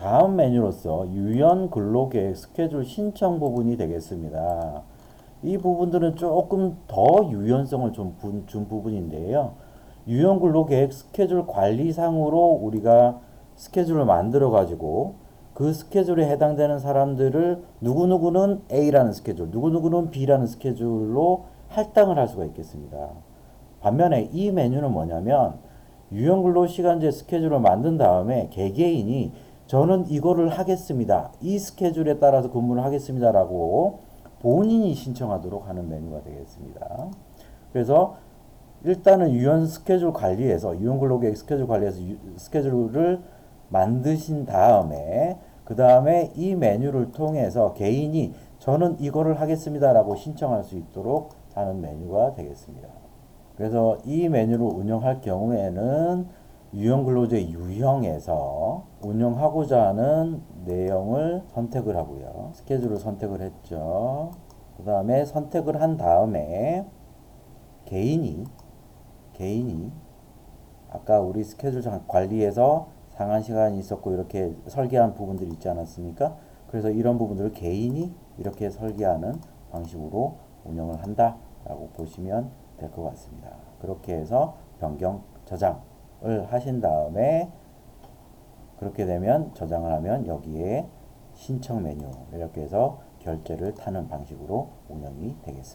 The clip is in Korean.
다음 메뉴로서 유연 근로계획 스케줄 신청 부분이 되겠습니다. 이 부분들은 조금 더 유연성을 좀 분- 준 부분인데요. 유연 근로계획 스케줄 관리상으로 우리가 스케줄을 만들어 가지고 그 스케줄에 해당되는 사람들을 누구누구는 A라는 스케줄, 누구누구는 B라는 스케줄로 할당을 할 수가 있겠습니다. 반면에 이 메뉴는 뭐냐면 유형 근로 시간제 스케줄을 만든 다음에 개개인이 저는 이거를 하겠습니다. 이 스케줄에 따라서 근무를 하겠습니다라고 본인이 신청하도록 하는 메뉴가 되겠습니다. 그래서 일단은 유연 스케줄 관리에서 유연 근로계획 스케줄 관리에서 유- 스케줄을 만드신 다음에 그 다음에 이 메뉴를 통해서 개인이 저는 이거를 하겠습니다라고 신청할 수 있도록 하는 메뉴가 되겠습니다. 그래서 이 메뉴를 운영할 경우에는 유형 근로제 유형에서 운영하고자 하는 내용을 선택을 하고요. 스케줄을 선택을 했죠. 그 다음에 선택을 한 다음에 개인이 개인이 아까 우리 스케줄 장- 관리에서 상한 시간이 있었고 이렇게 설계한 부분들이 있지 않았습니까? 그래서 이런 부분들을 개인이 이렇게 설계하는 방식으로 운영을 한다라고 보시면 될 것 같습니다. 그렇게 해서 변경 저장을 하신 다음에 그렇게 되면 저장을 하면 여기에 신청 메뉴 이렇게 해서 결제를 타는 방식으로 운영이 되겠습니다.